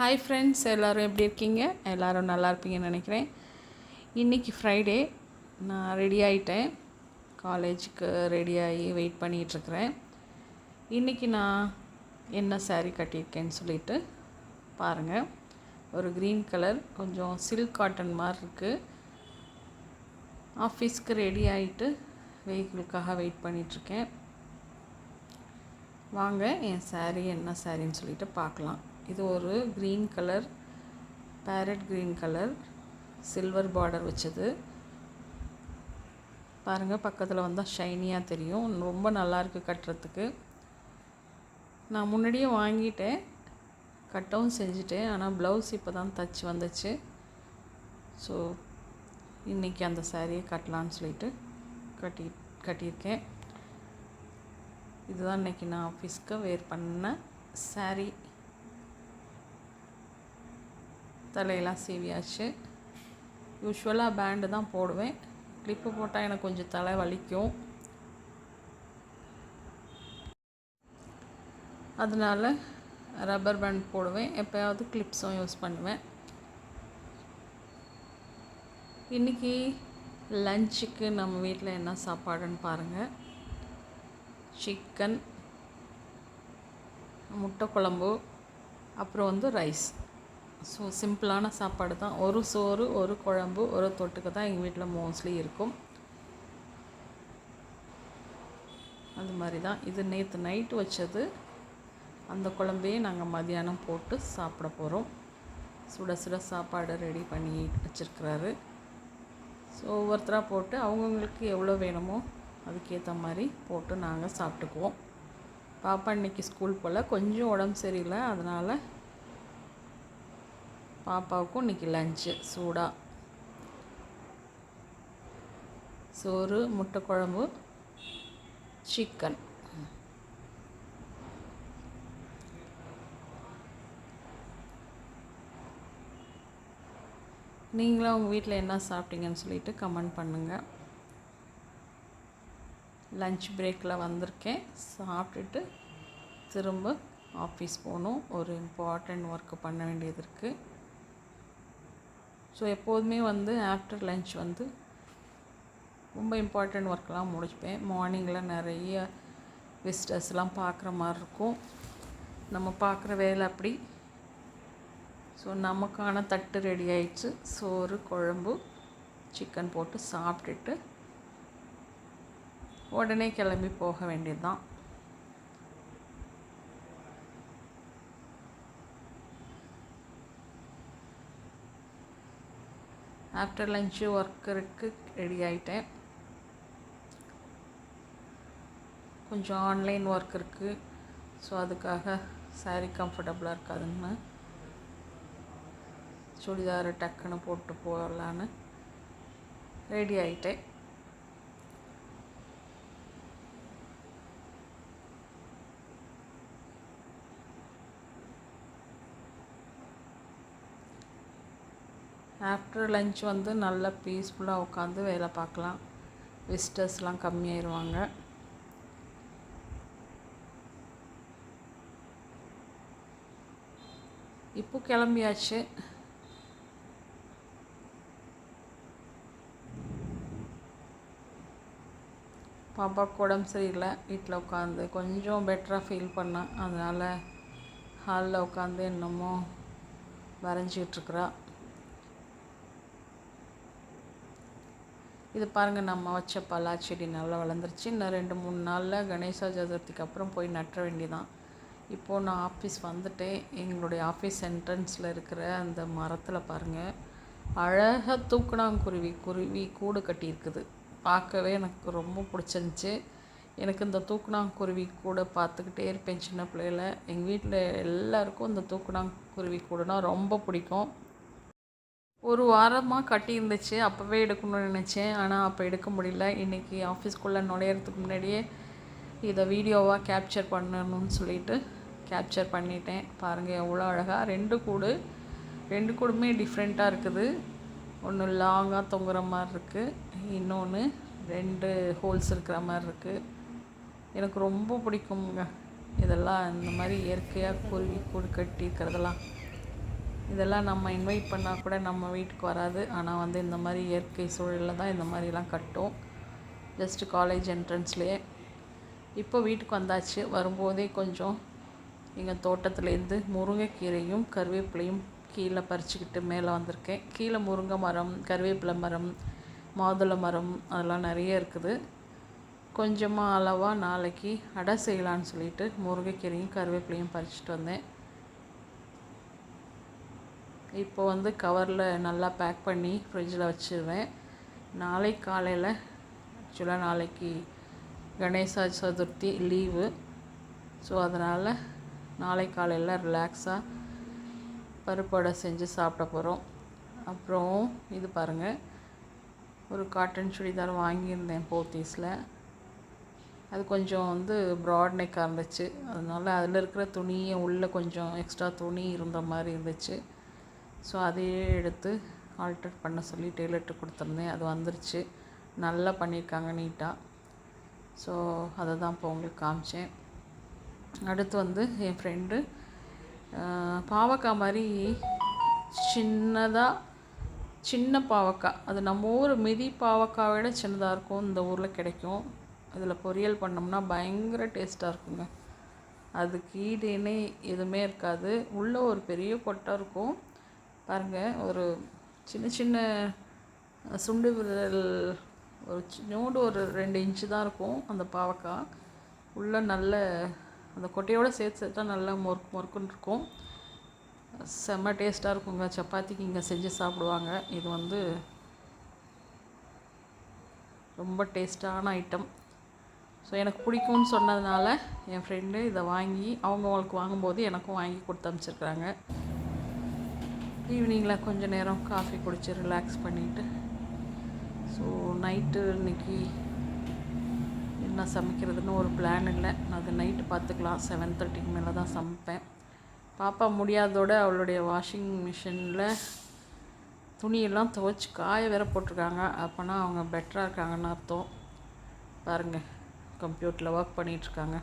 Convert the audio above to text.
Hi friends எல்லோரும் எப்படி இருக்கீங்க? எல்லோரும் நல்லா இருப்பீங்கன்னு நினைக்கிறேன். இன்றைக்கி ஃப்ரைடே நான் ரெடி ஆகிட்டேன் காலேஜுக்கு ரெடி ஆகி வெயிட் பண்ணிகிட்ருக்கிறேன் இன்றைக்கி நான் என்ன சாரீ கட்டியிருக்கேன்னு சொல்லிட்டு பாருங்கள் ஒரு க்ரீன் கலர் கொஞ்சம் சில்க் காட்டன் மாதிரி இருக்குது ஆஃபீஸ்க்கு ரெடி ஆகிட்டு வெஹிக்கிளுக்காக வெயிட் பண்ணிகிட்ருக்கேன் வாங்க என் சாரீ என்ன சாரின்னு சொல்லிட்டு பார்க்கலாம். இது ஒரு green colour parrot green colour silver border வச்சது. பாருங்கள் பக்கத்தில் வந்தால் ஷைனியாக தெரியும். ரொம்ப நல்லாயிருக்கு கட்டுறதுக்கு. நான் முன்னாடியே வாங்கிட்டேன். கட்டவும் செஞ்சுட்டேன். ஆனால் ப்ளவுஸ் இப்போ தான் தச்சு வந்துச்சு. ஸோ இன்றைக்கி அந்த சாரியை கட்டலான்னு சொல்லிட்டு கட்டி கட்டியிருக்கேன். இதுதான் இன்றைக்கி நான் ஆஃபீஸ்க்கு வேர் பண்ண சாரீ தலையெல்லாம் சீவியாச்சு. யூஸ்வலாக பேண்டு தான் போடுவேன். கிளிப்பு போட்டால் எனக்கு கொஞ்சம் தலை வலிக்கும். அதனால் ரப்பர் பேண்ட் போடுவேன். எப்போயாவது கிளிப்ஸும் யூஸ் பண்ணுவேன். இன்றைக்கி லஞ்சுக்கு நம்ம வீட்டில் என்ன சாப்பாடுன்னு பாருங்கள் சிக்கன் முட்டை குழம்பு அப்புறம் வந்து ரைஸ் ஸோ சிம்பிளான சாப்பாடு தான். ஒரு சோறு ஒரு குழம்பு ஒரு தொட்டுக்கு தான் எங்கள் வீட்டில் மோஸ்ட்லி இருக்கும். அது மாதிரி தான். இது நேற்று நைட்டு வச்சது. அந்த குழம்பையே நாங்கள் மதியானம் போட்டு சாப்பிட போகிறோம் சுட சுட சாப்பாடு ரெடி பண்ணி வச்சுருக்கிறாரு. ஸோ ஒவ்வொருத்தராக போட்டு அவங்கவுங்களுக்கு எவ்வளோ வேணுமோ அதுக்கேற்ற மாதிரி போட்டு நாங்கள் சாப்பிட்டுக்குவோம். பாப்பா இன்றைக்கி ஸ்கூல் போல் கொஞ்சம் உடம்பு சரியில்லை. அதனால் பாப்பாவுக்கும் இன்றைக்கி லஞ்சு சூடாக சோறு முட்டை குழம்பு சிக்கன் நீங்களும் உங்கள் வீட்டில் என்ன சாப்பிட்டீங்கன்னு சொல்லிட்டு கமெண்ட் பண்ணுங்கள் லஞ்ச் பிரேக்கில் வந்திருக்கேன். சாப்பிட்டுட்டு திரும்ப ஆஃபீஸ் போகணும். ஒரு இம்பார்ட்டண்ட் ஒர்க்கு பண்ண வேண்டியது இருக்குது ஸோ எப்போதுமே வந்து ஆஃப்டர் லஞ்ச் வந்து ரொம்ப இம்பார்ட்டண்ட் ஒர்க்லாம் முடிச்சுப்பேன். மார்னிங்கில் நிறைய விசிட்டர்ஸ்லாம் பார்க்குற மாதிரி இருக்கும். நம்ம பார்க்குற வேலை அப்படி. ஸோ நமக்கான தட்டு ரெடி ஆயிடுச்சு. சோறு குழம்பு சிக்கன் போட்டு சாப்பிட்டுட்டு உடனே கிளம்பி போக வேண்டியது தான் ஆஃப்டர் லஞ்சு ஒர்க் இருக்குது ரெடி ஆகிட்டேன் கொஞ்சம் ஆன்லைன் ஒர்க் இருக்குது ஸோ அதுக்காக saree கம்ஃபர்டபுளாக இருக்காதுன்னு சுடிதார் டக்குன்னு போட்டு போகலான்னு ரெடி ஆகிட்டேன் ஆஃப்டர் லஞ்ச் வந்து நல்லா பீஸ்ஃபுல்லாக உட்காந்து வேலை பார்க்கலாம். விசிட்டர்ஸ்லாம் கம்மியாயிருவாங்க. இப்போ கிளம்பியாச்சு. பாப்பாவுக்கு உடம்பு சரியில்லை வீட்டில் உட்காந்து கொஞ்சம் பெட்டராக ஃபீல் பண்ணேன் அதனால் ஹாலில் உட்காந்து என்னமோ வரைஞ்சிட்ருக்குறா இது பாருங்கள் நம்ம வச்ச பலா செடி நல்லா வளர்ந்துருச்சு. இன்னும் ரெண்டு மூணு நாளில் கணேச சதுர்த்திக்கு அப்புறம் போய் நட்ட வேண்டிதான் இப்போது நான் ஆஃபீஸ் வந்துட்டேன். எங்களுடைய ஆஃபீஸ் என்ட்ரன்ஸில் இருக்கிற அந்த மரத்தில் பாருங்கள் அழகாக தூக்குனாங்குருவி குருவி கூடு கட்டியிருக்குது. பார்க்கவே எனக்கு ரொம்ப பிடிச்சிருந்துச்சி. எனக்கு இந்த தூக்குனாங்குருவி கூட பார்த்துக்கிட்டே இருப்பேன் சின்ன பிள்ளையில. எங்கள் வீட்டில் எல்லாருக்கும் இந்த தூக்குனாங்குருவி கூடனா ரொம்ப பிடிக்கும். ஒரு வாரமாக கட்டியிருந்துச்சு. அப்போவே எடுக்கணும்னு நினச்சேன். ஆனால் அப்போ எடுக்க முடியல. இன்றைக்கி ஆஃபீஸ்க்குள்ளே நுழையிறதுக்கு முன்னாடியே இதை வீடியோவாக கேப்சர் பண்ணணும்னு சொல்லிட்டு கேப்சர் பண்ணிட்டேன். பாருங்கள் எவ்வளோ அழகாக ரெண்டு கூடு ரெண்டு கூடுமே டிஃப்ரெண்ட்டாக இருக்குது. ஒன்று லாங்காக தொங்குற மாதிரி இருக்குது இன்னொன்று ரெண்டு ஹோல்ஸ் இருக்கிற மாதிரி இருக்குது எனக்கு ரொம்ப பிடிக்குங்க. இதெல்லாம் இந்த மாதிரி இயற்கையாக குருவி கூடு கட்டி இருக்கிறதெல்லாம் இதெல்லாம் நம்ம இன்வைட் பண்ணால் கூட நம்ம வீட்டுக்கு வராது. ஆனால் வந்து இந்த மாதிரி இயற்கை சூழலில் தான் இந்த மாதிரிலாம் கட்டும். ஜஸ்ட்டு காலேஜ் என்ட்ரன்ஸ்லேயே இப்போ வீட்டுக்கு வந்தாச்சு. வரும்போதே கொஞ்சம் எங்கள் தோட்டத்துலேருந்து முருங்கைக்கீரையும் கருவேப்பிலையும் கீழே பறிச்சுக்கிட்டு மேலே வந்திருக்கேன். கீழே முருங்கை மரம் கருவேப்பிலை மரம் மாதுளை மரம் அதெல்லாம் நிறைய இருக்குது. கொஞ்சமாக அளவாக நாளைக்கு அடை செய்யலான்னு சொல்லிட்டு முருங்கைக்கீரையும் கருவேப்பிலையும் பறிச்சுட்டு வந்தேன். இப்போ வந்து கவரில் நல்லா பேக் பண்ணி ஃப்ரிட்ஜில் வச்சுருவேன். நாளை காலையில் ஆக்சுவலாக நாளைக்கு கணேசா சதுர்த்தி லீவு. ஸோ அதனால் நாளை காலையில் ரிலாக்ஸாக பருப்படை செஞ்சு சாப்பிட போகிறோம். அப்புறம் இது பாருங்கள் ஒரு காட்டன் சுடிதார் வாங்கியிருந்தேன் போத்தீஸில். அது கொஞ்சம் வந்து ப்ராட் நெக்காக இருந்துச்சு. அதனால் அதில் இருக்கிற துணியை உள்ளே கொஞ்சம் எக்ஸ்ட்ரா துணி இருந்த மாதிரி இருந்துச்சு. ஸோ அதையே எடுத்து ஆல்டர் பண்ண சொல்லி டெய்லர்கிட்ட கொடுத்துருந்தேன். அது வந்துருச்சு. நல்லா பண்ணியிருக்காங்க நீட்டாக ஸோ அதை தான் இப்போ உங்களுக்கு காமிச்சேன். அடுத்து வந்து என் ஃப்ரெண்டு பாவக்காய் மாதிரி சின்னதாக சின்ன பாவக்காய். அது நம்ம ஊர் மிதி பாவக்காய் விட சின்னதாக இருக்கும். இந்த ஊரில் கிடைக்கும். அதில் பொரியல் பண்ணோம்னா பயங்கர டேஸ்ட்டாக இருக்குங்க. அதுக்கு ஈடு எதுவுமே இருக்காது. உள்ளே ஒரு பெரிய கொட்டை இருக்கும். பாருங்கள் ஒரு சின்ன சின்ன சுண்டு விரல் ஒரு சின்னோண்டு ஒரு ரெண்டு இன்ச்சு தான் இருக்கும் அந்த பாவக்காய் உள்ளே நல்ல அந்த கொட்டையோடு சேர்த்து சேர்த்தா நல்லா மொறுக்கு மொறுக்குன்னு இருக்கும். செம்ம டேஸ்ட்டாக இருக்குங்க. சப்பாத்திக்கு இங்கே செஞ்சு சாப்பிடுவாங்க. இது வந்து ரொம்ப டேஸ்ட்டான ஐட்டம். ஸோ எனக்கு பிடிக்கும்னு சொன்னதுனால என் ஃப்ரெண்டு இதை வாங்கி அவங்கவுங்களுக்கு வாங்கும்போது எனக்கும் வாங்கி கொடுத்து அனுப்பிச்சிருக்குறாங்க. ஈவினிங்கில் கொஞ்சம் நேரம் காஃபி குடித்து ரிலாக்ஸ் பண்ணிவிட்டு ஸோ நைட்டு இன்னைக்கு என்ன சமைக்கிறதுன்னு ஒரு பிளான் இல்லை. அது நைட்டு பார்த்துக்கலாம். செவன் தேர்ட்டிக்கு மேலே தான் சமைப்பேன். பாப்பா முடியாதோட அவளுடைய வாஷிங் மிஷினில் துணியெல்லாம் துவைச்சி காய வேற போட்டிருக்காங்க. அப்போனா அவங்க பெட்டராக இருக்காங்கன்னு அர்த்தம். பாருங்கள் கம்ப்யூட்டரில் ஒர்க் பண்ணிகிட்ருக்காங்க